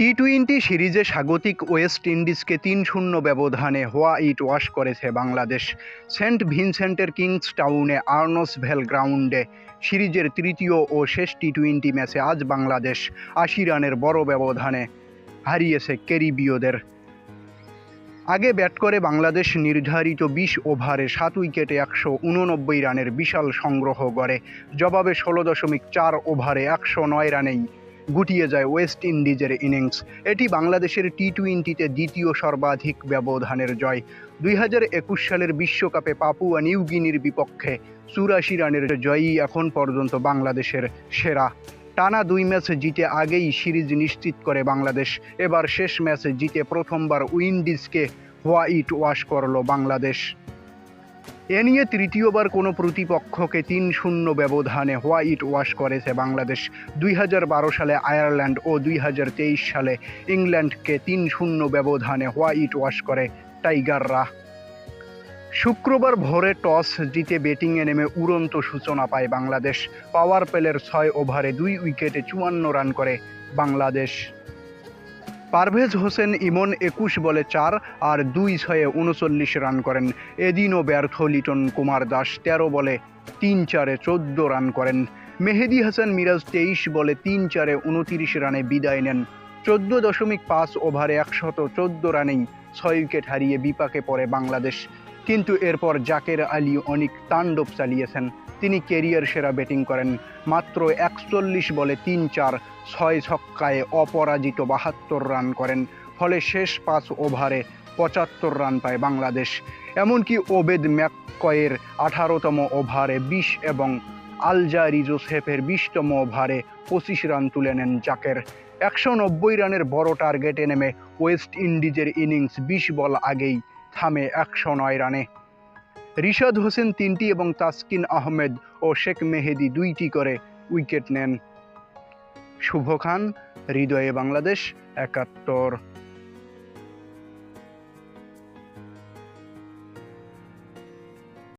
T twenty সিরিজে স্বাগতিক West ইন্ডিজকে তিন শূন্য ব্যবধানে হোয়াইট ওয়াশ করেছে বাংলাদেশ। সেন্ট ভিনসেন্টের কিংস টাউনে আর্নস ভেল গ্রাউন্ডে সিরিজের তৃতীয় ও শেষ টি টোয়েন্টি ম্যাচে আজ বাংলাদেশ আশি রানের বড় ব্যবধানে হারিয়েছে ক্যারিবীয়দের। আগে ব্যাট করে বাংলাদেশ নির্ধারিত বিশ ওভারে সাত উইকেটে একশো উননব্বই রানের বিশাল সংগ্রহ করে জবাবে ষোলো দশমিক চার ওভারে একশো নয় রানেই গুটিয়ে যায় ওয়েস্ট ইন্ডিজের ইনিংস এটি বাংলাদেশের টি টোয়েন্টিতে দ্বিতীয় সর্বাধিক ব্যবধানের জয়। দুই হাজার একুশ সালের বিশ্বকাপে পাপুয়া নিউগিনির বিপক্ষে চুরাশি রানের জয়ই এখন পর্যন্ত বাংলাদেশের সেরা। টানা দুই ম্যাচ জিতে আগেই সিরিজ নিশ্চিত করে বাংলাদেশ। এবার শেষ ম্যাচে জিতে প্রথমবার উইন্ডিজকে হোয়াইট ওয়াশ করল বাংলাদেশ। এ নিয়ে তৃতীয়বার কোনো প্রতিপক্ষকে তিন শূন্য ব্যবধানে হোয়াইট ওয়াশ করেছে বাংলাদেশ। দুই হাজার বারো সালে আয়ারল্যান্ড ও দুই হাজার তেইশ সালে ইংল্যান্ডকে তিন শূন্য ব্যবধানে হোয়াইট ওয়াশ করে টাইগাররা। শুক্রবার ভোরে টস জিতে ব্যাটিংয়ে নেমে উড়ন্ত সূচনা পায় বাংলাদেশ। পাওয়ার প্লের ছয় ওভারে দুই উইকেটে চুয়ান্ন রান করে বাংলাদেশ। পারভেজ হোসেন ইমন একুশ বলে চার আর দুই ছয়ে উনচল্লিশ রান করেন। এদিনও ব্যর্থ লিটন কুমার দাস তেরো বলে তিন চারে চোদ্দ রান করেন। মেহেদি হাসান মিরাজ তেইশ বলে তিন চারে উনতিরিশ রানে বিদায় নেন। চোদ্দ দশমিক পাঁচ ওভারে একশত চোদ্দ রানেই ছয় উইকেট হারিয়ে বিপাকে পড়ে বাংলাদেশ। কিন্তু এরপর জাকের আলী অনেক তাণ্ডব চালিয়েছেন। তিনি কেরিয়ার সেরা ব্যাটিং করেন। মাত্র একচল্লিশ বলে তিন চার, ছয় ছক্কায় অপরাজিত বাহাত্তর রান করেন। ফলে শেষ পাঁচ ওভারে পঁচাত্তর রান পায় বাংলাদেশ। এমনকি ওবেদ ম্যাককয়ের আঠারোতম ওভারে বিশ এবং আলজারি জোসেফের বিশতম ওভারে পঁচিশ রান তুলে নেন জাকের। একশো নব্বই রানের বড় টার্গেটে নেমে ওয়েস্ট ইন্ডিজের ইনিংস বিশ বল আগেই থামে একশো নয় রানে। রিশাদ হোসেন তিনটি এবং তাসকিন আহমেদ ও শেখ মেহেদি দুইটি করে উইকেট নেন। শুভ খান, হৃদয়ে বাংলাদেশ, একাত্তর।